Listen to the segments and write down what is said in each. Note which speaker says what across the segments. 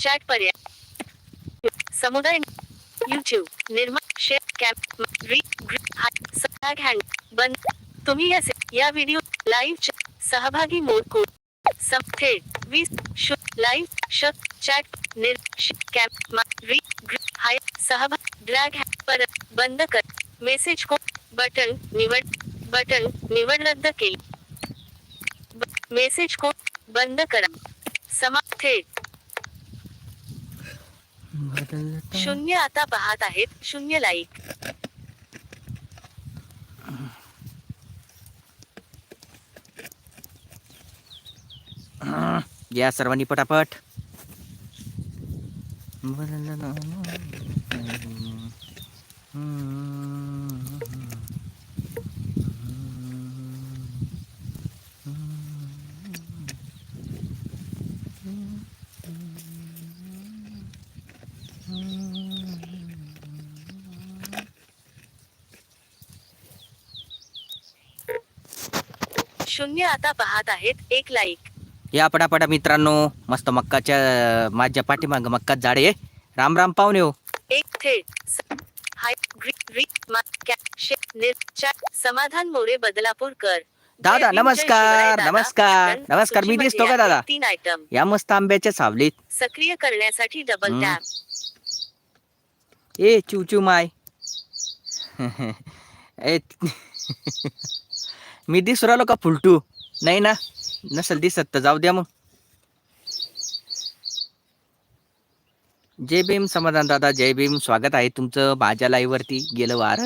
Speaker 1: Chat पर्याय समुदाय YouTube निर्माण शेअर कॅप री सॅग हँड बंद तुम्ही या या व्हिडिओ लाईव्ह सहभागी मोड कोड थेट वीस, शु लाईव्ह श चॅट निर कॅप री हाय सहभाग ड्रॅग हॅ- परत बंद कर। मेसेज कोड बटन निवड बटन निवड रद्द ब- मेसेज कोड बंद करा। समा थेट शून्य आता पाहत आहेत. शून्य लाईक
Speaker 2: या सर्वांनी पटापट.
Speaker 1: शून्य आता पाहत आहेत एक लाईक
Speaker 2: या पटापटा मित्रांनो मस्त मक्काच्या माझ्या पाठीमाग मक्कात झाडे राम राम पाहुणे हो
Speaker 1: एक थेट. हाय समाधान मोरे बदलापूरकर
Speaker 2: दादा, नमस्कार. नमस्कार, नमस्कार, मी दिसतो का दादा?
Speaker 1: तीन आयटम
Speaker 2: या मस्त आंब्याच्या सावलीत.
Speaker 1: सक्रिय करण्यासाठी डबल. टॅप
Speaker 2: ए चिवचिव माय. ए मी दिसू राहिलो का फुलटू? नाही ना. नसेल दिसत तर जाऊ द्या मग. जय भीम समाधान दादा जय भीम. स्वागत आहे तुमचं माझ्या लाईव्ह वरती गेलं वार.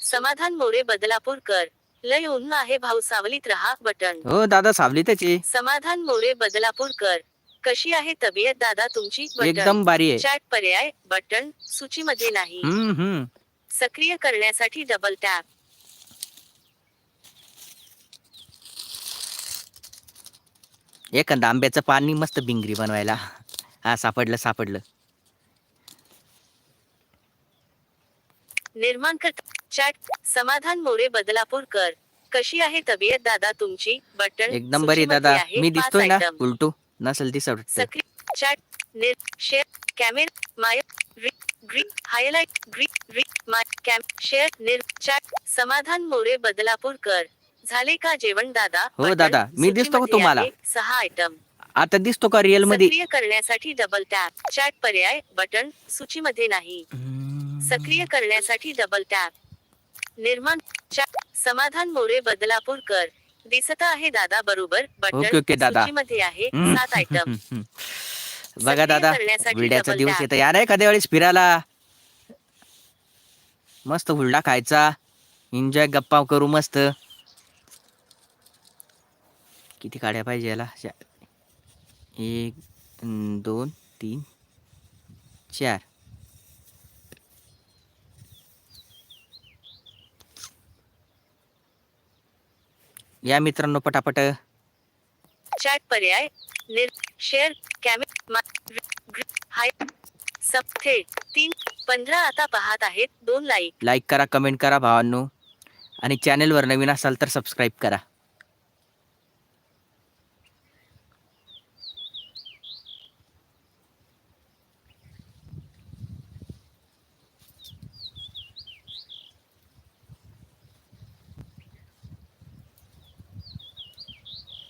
Speaker 1: समाधान मोरे बदलापूरकर. लय ऊन आहे भाऊ सावलीत रहा बटन.
Speaker 2: हो दादा सावलीतच आहे.
Speaker 1: समाधान मोरे बदलापूरकर. कशी आहे तब्येत दादा तुमची? बटन.
Speaker 2: एकदम भारी आहे.
Speaker 1: चॅट पर्याय बटन सूचीमध्ये नाही.
Speaker 2: हम्म हम्म.
Speaker 1: सक्रिय करण्यासाठी डबल टॅप
Speaker 2: एखादं आंब्याचं पाणी मस्त बिंगरी बनवायला. हा सापडलं सापडलं.
Speaker 1: निर्माण कर चॅट समाधान मोरे बदलापूरकर कशी आहे तब्येत दादा तुमची? बटन
Speaker 2: एकदम बरी दादा. मी दिसतोय ना. उलटू. नसेल दिसत
Speaker 1: सक्रिय चॅट निर शेअर कॅमेरा माय समाधान मोरे बदलापूरकर झाले का जेवण दादा?
Speaker 2: हो, दादा. मी दिसतो का तुम्हाला?
Speaker 1: सहा आयटम
Speaker 2: आता दिसतो का रिअलमध्ये?
Speaker 1: सक्रिय करण्यासाठी डबल टॅप चॅट पर्याय बटन सूचीमध्ये नाही. सक्रिय करण्यासाठी डबल टॅप निर्माण चॅट समाधान मोरे बदलापूरकर दिसत आहे दादा बरोबर. बटन. सूचीमध्ये आहे. सात आयटम
Speaker 2: बघा दादा विड्याचा दिवस. येतो. यार एखाद्या वेळेस फिरायला. मस्त हुरडा खायचा. एन्जॉय गप्पा करू मस्त. किती काड्या पाहिजे याला? शा- एक दोन तीन चार. या मित्रांनो पटापट.
Speaker 1: चॅट पर्याय निर शेअर कॅमे हाय सब थेट तीन पंधरा आता पाहत आहेत दोन लाईक
Speaker 2: लाईक करा कमेंट करा भावांनो. आणि चॅनेलवर नवीन असाल तर सबस्क्राईब करा.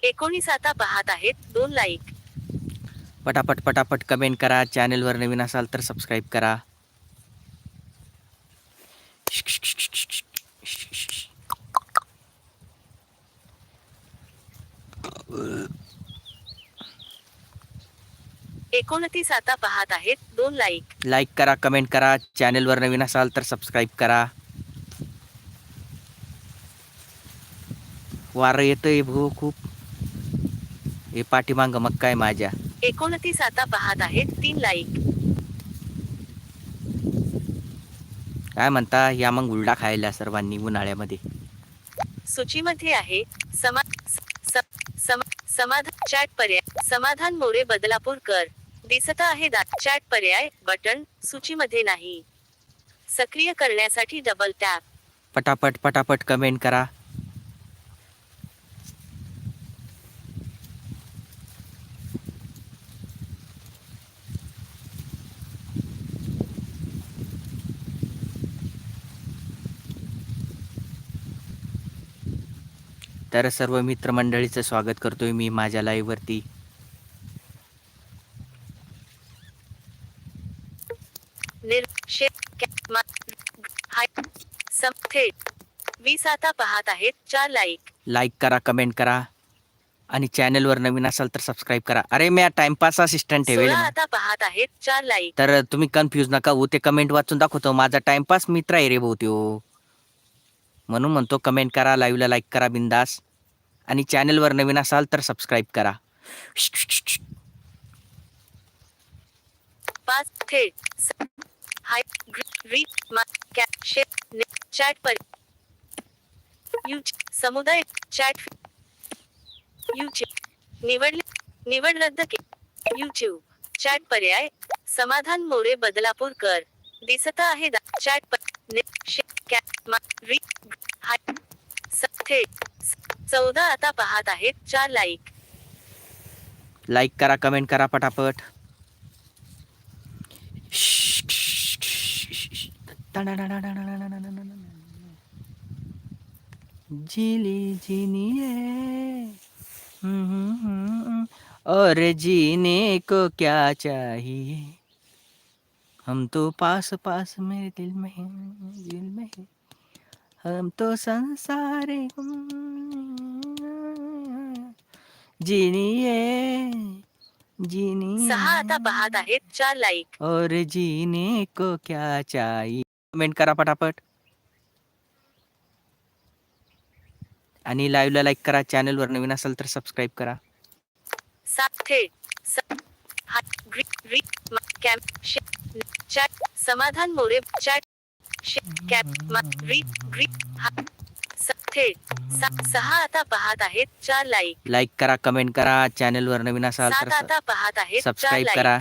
Speaker 1: एकोणीस आता पाहत आहेत. दोन लाईक
Speaker 2: पटापट पटापट कमेंट करा. चॅनेलवर नवीन असाल तर सबस्क्राईब करा.
Speaker 1: एकोणतीस आता पाहत आहेत. दोन लाईक
Speaker 2: लाईक करा कमेंट करा. चॅनेलवर नवीन असाल तर सबस्क्राईब करा. वारं येतंय भो खूप. हे पाठीमांग मग काय माझ्या.
Speaker 1: एकोणतीस आता पाहत आहेत तीन लाईक
Speaker 2: काय म्हणता या मग उलडा खायला सर्वांनी उन्हाळ्यामध्ये.
Speaker 1: सूचीमध्ये आहे समा स- स- समा- समाधान चॅट पर्याय समाधान मोरे बदलापूरकर दिसत आहे दा चॅट पर्याय बटन सूचीमध्ये नाही. सक्रिय करण्यासाठी डबल टॅप
Speaker 2: पटापट पटापट कमेंट करा. तर सर्व मित्रमंडळीचं स्वागत करतोय मी माझ्या लाईव्हवरती
Speaker 1: वीस आता पाहत आहेत चार लाईक
Speaker 2: लाईक करा कमेंट करा. आणि चॅनलवर नवीन असाल तर सबस्क्राईब करा. अरे मी टाइमपास असिस्टंट ठेवेल
Speaker 1: आता पाहत आहेत चार लाईक
Speaker 2: तर तुम्ही कन्फ्यूज नका होऊ ते कमेंट वाचून दाखवतो. माझा टाइमपास मित्र आहे रे भाऊ म्हणून म्हणतो कमेंट करा लाईव्हला लाईक करा बिंदास. आणि चॅनलवर नवीन असाल तर सबस्क्राईब करा.
Speaker 1: थेट हाय री शे चॅट पर. यू समुदाय चॅट युट्यूब निवडले निवड रद्द के यूट्यूब चॅट पर्याय समाधान मोरे बदलापूर कर. दिसत आहे दा- चॅट चौदा आता पाहत आहेत चार लाईक
Speaker 2: लाईक करा कमेंट करा पटापट. जिली जिनिए और जीने को क्या चाहिए? हम तो पास पास मेरे दिल में है दिल में है। हम तो संसार जिनिए जिनिए।
Speaker 1: सहा आता पाहत आहेत चार लाईक.
Speaker 2: और जीने को क्या चाहिए? कमेंट करा पटापट. आणि लाईव्हला लाईक करा चॅनलवर नवीन असाल तर सबस्क्राईब करा.
Speaker 1: समाधान मोरे चॅट सहा आता पाहत आहेत चार लाईक
Speaker 2: लाईक करा कमेंट करा चॅनलवर नवीन असाल तर
Speaker 1: आता पाहत आहेत
Speaker 2: सबस्क्राईब करा.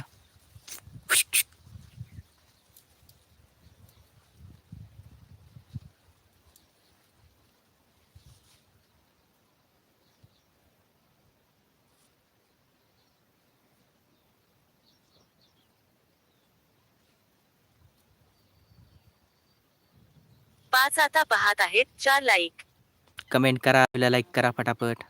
Speaker 1: पाच आता पाहत आहेत. चार लाईक
Speaker 2: कमेंट करा लाईक करा पटापट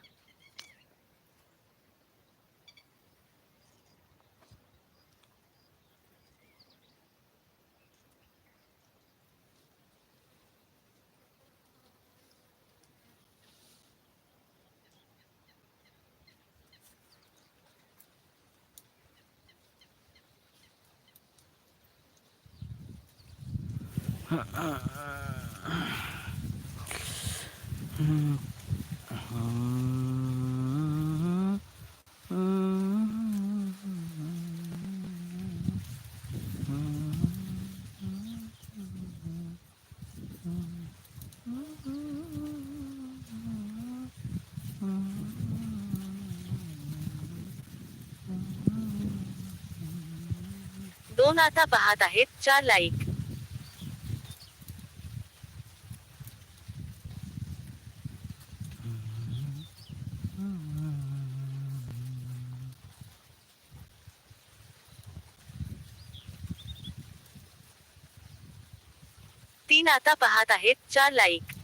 Speaker 1: दोन आता पाहत आहेत चार लाईक. तीन आता पाहत आहेत चार लाईक.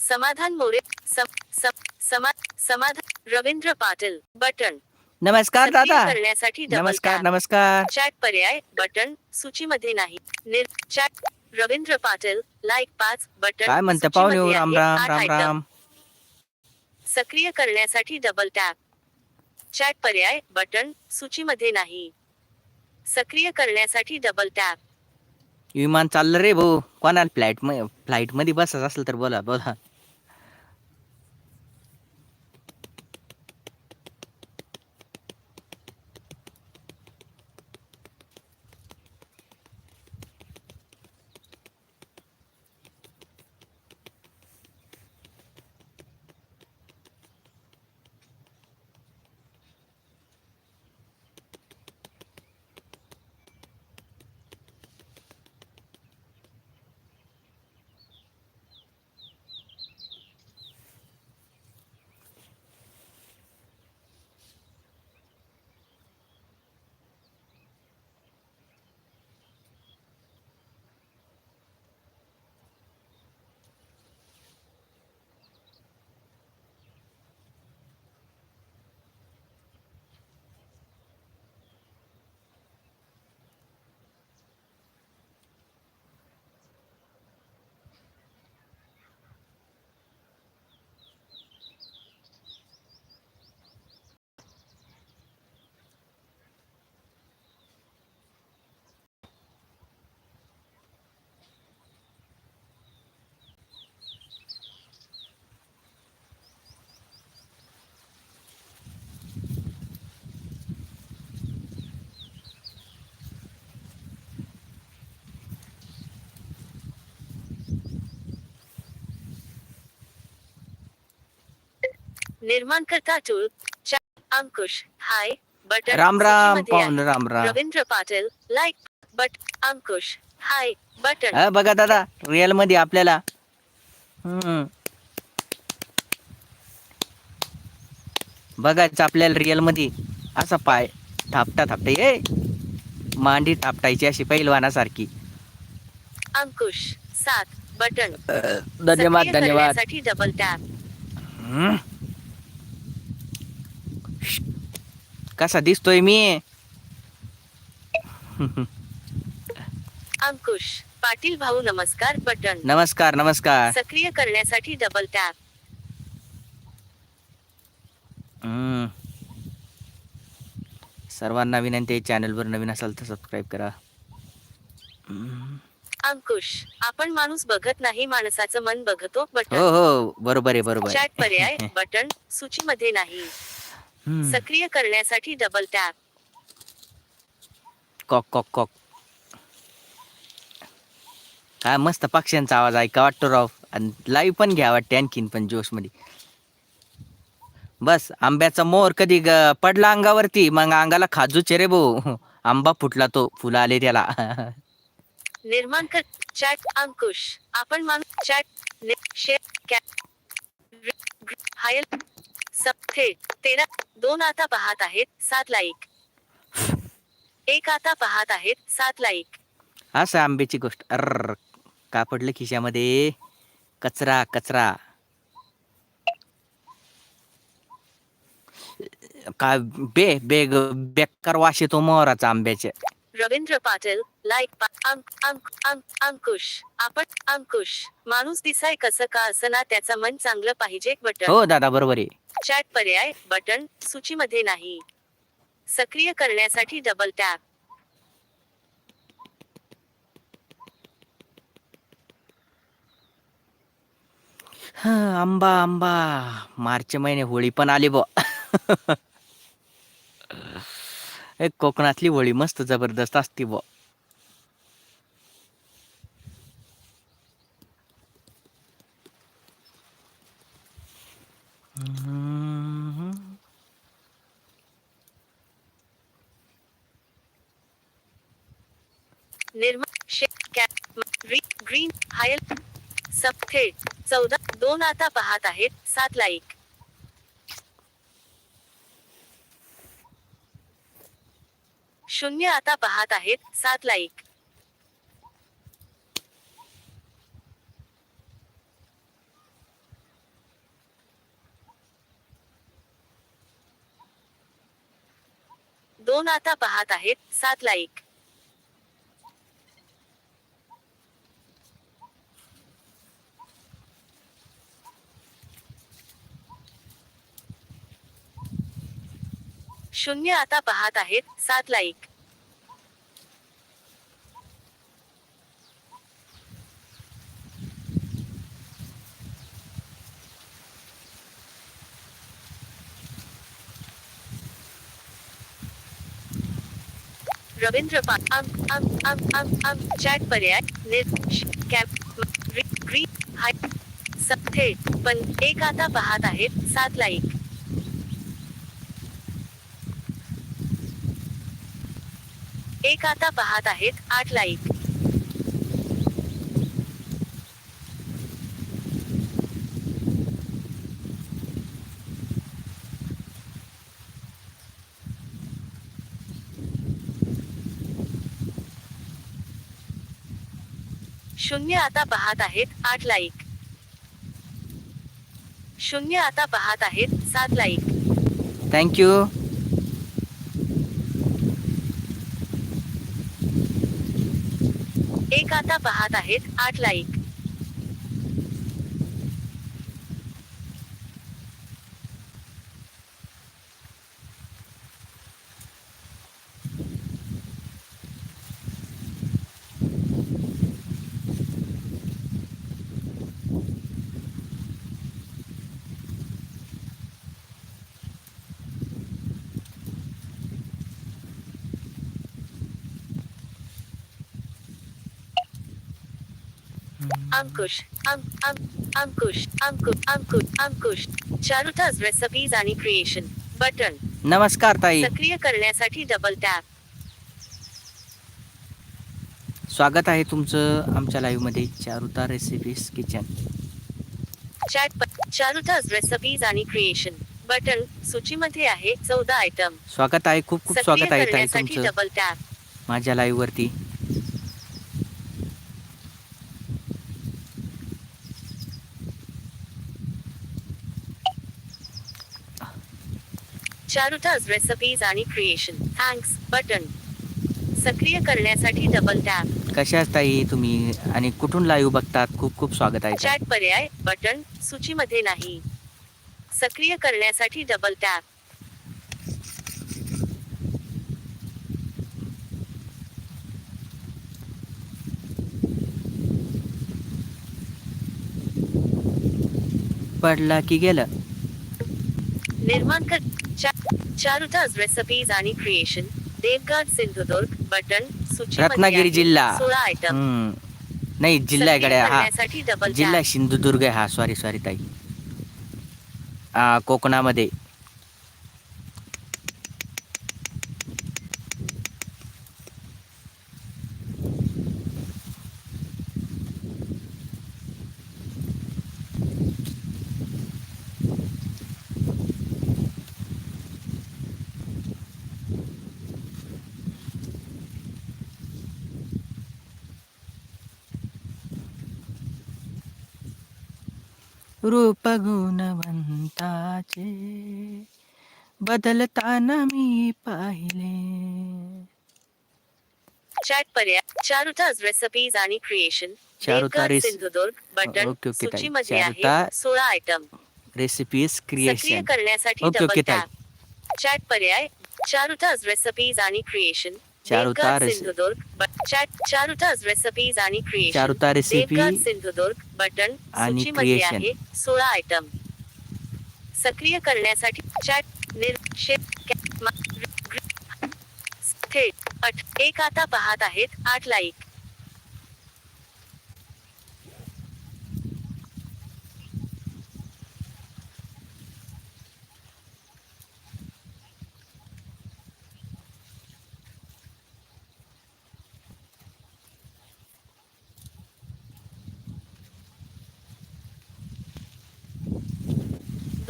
Speaker 1: समाधान मोरे सम, सम, समा, समाधान रवींद्र पाटील बटन।
Speaker 2: नमस्कार दादा।
Speaker 1: करण्यासाठी
Speaker 2: नमस्कार. नमस्कार।
Speaker 1: चॅट पर्याय बटन सूचीमध्ये नाही. निर चॅट रवींद्र पाटील लाईक पाच बटन
Speaker 2: काय म्हणते पाहुणे? राम राम राम राम.
Speaker 1: सक्रिय करण्यासाठी डबल टॅप चॅट पर्याय बटन सूचीमध्ये नाही. सक्रिय करण्यासाठी डबल टॅप
Speaker 2: विमान चाललं रे भाऊ. कोणाला फ्लाईट फ्लाईटमध्ये बसत असेल तर बोला बोला.
Speaker 1: निर्माणकर्ता tool Ankush hi button
Speaker 2: Ram राम. पाहुण राम Ram.
Speaker 1: Ravindra Patil like but Ankush hi button.
Speaker 2: हा बघा दादा रिअलमध्ये आपल्याला. हम्म. बघायचं आपल्याला रिअलमध्ये. असा पाय थापटा थापटा ये मांडी थापटायची अशी पैलवानासारखी.
Speaker 1: अंकुश सात बटन.
Speaker 2: धन्यवाद धन्यवाद.
Speaker 1: डबल टॅप
Speaker 2: हम्म. कसा दिसतोय मी
Speaker 1: अंकुश पाटील भाऊ नमस्कार बटन
Speaker 2: नमस्कार नमस्कार
Speaker 1: सक्रिय करण्यासाठी डबल टॅप
Speaker 2: हम्म. सर्वांना विनंती आहे चॅनलवर नवीन असाल तर सबस्क्राईब करा.
Speaker 1: अंकुश आपण माणूस बघत नाही माणसाचं मन बघतो
Speaker 2: हो
Speaker 1: बटन
Speaker 2: हो बरोबर आहे बरोबर
Speaker 1: चॅट पर्याय. बटन सूचीमध्ये नाही. सक्रिय करण्यासाठी डबल टॅप
Speaker 2: कॉक कॉक कॉक. काय मस्त पक्ष्यांचा आवाज ऐका वाटतो राव. आणि लाईव्ह पण घ्या वाटते आणखीन पण जोशमध्ये बस आंब्याचा मोर कधी ग- पडला अंगावरती मग अंगाला खाजूचे रे भाऊ आंबा फुटला तो फुलं आले त्याला.
Speaker 1: निर्माण कर चॅट अंकुश. आपण माणूस चॅट शेअर हायल सब थेट तेरा दोन आता पाहत आहेत सात लाईक. एक आता पाहत आहेत सात लाईक.
Speaker 2: असं आंब्याची गोष्ट. अर का पडलं खिशामध्ये? कचरा कचरा. का बे बेग बेकार वास येतो मोहराचा आंब्याच्या
Speaker 1: रवींद्र पाटील लाईक पा- अंक अंक अंक अंकुश. आपण अंकुश. माणूस दिसाय कसं का असना त्याचं मन चांगलं पाहिजे बटन.
Speaker 2: हो दादा बरोबर आहे.
Speaker 1: चॅट पर्याय बटन सूचीमध्ये नाही. सक्रिय करण्यासाठी डबल टॅप
Speaker 2: हा, आंबा आंबा. मार्च महिने होळी पण आली बो. एक कोकणातली होळी मस्त जबरदस्त असती बो
Speaker 1: निर्माण शेक कॅप ग्रीन हायल सब थेट चौदा. दोन आता पाहत आहेत. सात लाईक शून्य आता पाहत आहेत. सात लाईक दोन आता पाहत आहेत. सात लाईक शून्य आता पाहत आहेत, सात लाईक. रवींद्र आम आम आम चॅट पर्याय निर कॅप ग्रीन हाय थेट पण एक आता पाहत आहेत, सात लाईक. एक आता पाहत आहेत आठ लाईक शून्य आता पाहत आहेत आठ लाईक शून्य आता पाहत आहेत सात लाईक
Speaker 2: थँक्यू
Speaker 1: एक आता पाहत आहेत आठ लाईक. अंकुश अंक अंक अंकुश अंकुश अंकुश अंकुश. चारुताज रेसिपीज आणि क्रिएशन बटन
Speaker 2: नमस्कार ताई.
Speaker 1: सक्रिय करण्यासाठी डबल टॅप
Speaker 2: स्वागत आहे तुमचं आमच्या लाईव्हमध्ये Charuta recipes kitchen
Speaker 1: chat Charuta's recipes आणि क्रिएशन बटन सूचीमध्ये आहे चौदा आयटम
Speaker 2: स्वागत आहे खूप खूप स्वागत आहे ताई तुमचं.
Speaker 1: डबल टॅप
Speaker 2: माझ्या लाईव्ह वरती.
Speaker 1: चारुताज रेसिपीज आणि क्रिएशन थँक्स बटन सक्रिय करण्यासाठी डबल टॅप
Speaker 2: कशाच ताई तुम्ही? आणि कुठून लाईव्ह बघतात? खूप खूप स्वागत आहे.
Speaker 1: चॅट पर्याय बटन सूचीमध्ये नाही. सक्रिय करण्यासाठी डबल टॅप
Speaker 2: पडला की गेलं.
Speaker 1: निर्माण कर चारुताज रेसिपीज आणि क्रिएशन देवगड सिंधुदुर्ग बटन सूचीमध्ये
Speaker 2: रत्नागिरी
Speaker 1: आहे.
Speaker 2: जिल्हा.
Speaker 1: सोळा आयटम
Speaker 2: हम्म. नाही जिल्हा आहे
Speaker 1: सक्रिय
Speaker 2: गड्या हा
Speaker 1: करण्यासाठी डबल
Speaker 2: जिल्हा
Speaker 1: टॅप
Speaker 2: सिंधुदुर्ग आहे हा सॉरी सॉरी ताई आ, कोकणामध्ये रूप गुणवंताचे बदलताना मी पाहिले.
Speaker 1: चॅट पर्याय. चारुताज रेसिपीज आणि क्रिएशन
Speaker 2: चारुता रेस-
Speaker 1: सिंधुदुर्ग बटन
Speaker 2: ओके, ओके, ताई.
Speaker 1: सूचीमध्ये आहे
Speaker 2: चारुता-
Speaker 1: सोळा आयटम
Speaker 2: रेसिपीज
Speaker 1: सक्रिय
Speaker 2: क्रिएशन
Speaker 1: करण्यासाठी
Speaker 2: ओके,
Speaker 1: डबल
Speaker 2: ओके, ताई.
Speaker 1: टॅप चॅट पर्याय. चारुताज रेसिपीज आणि क्रिएशन सिंधुदुर्ग चारुताज रेसिपीज आणि क्रिएशन
Speaker 2: रेसिपी
Speaker 1: सिंधुदुर्ग बटन
Speaker 2: आणि.
Speaker 1: आहे सोळा आयटम सक्रिय करण्यासाठी चॅट निर शेत कॅ- मा- ग्र- ग्र- थेट अट एक आता पाहत आहेत आठ लाईक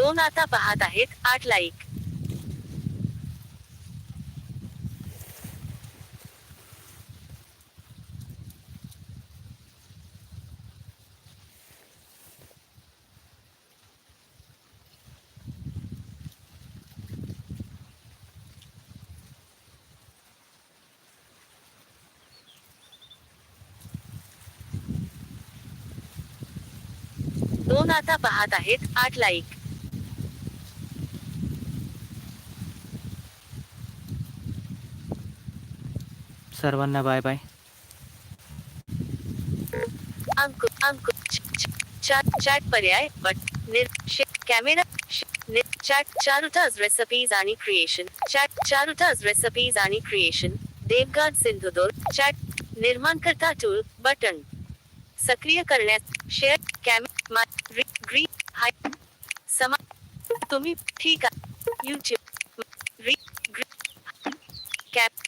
Speaker 1: दोन आता पाहत आहेत आठ लाईक. दोन आता पाहत आहेत आठ लाईक.
Speaker 2: सर्वांना बाय बाय.
Speaker 1: अंक अंक चॅट चॅट पर्याय बट शे कॅमेरा चॅट निर चॅट रेसिपीज आणि क्रिएशन चॅट चारुताज रेसिपीज आणि क्रिएशन देवगाड सिंधुदुर्ग चॅट निर्माणकर्ता टूल बटन सक्रिय करण्यात शेअर कॅम मा ग्री हाय समा तुम्ही ठीक आहे यूट्यूब री ग्री कॅप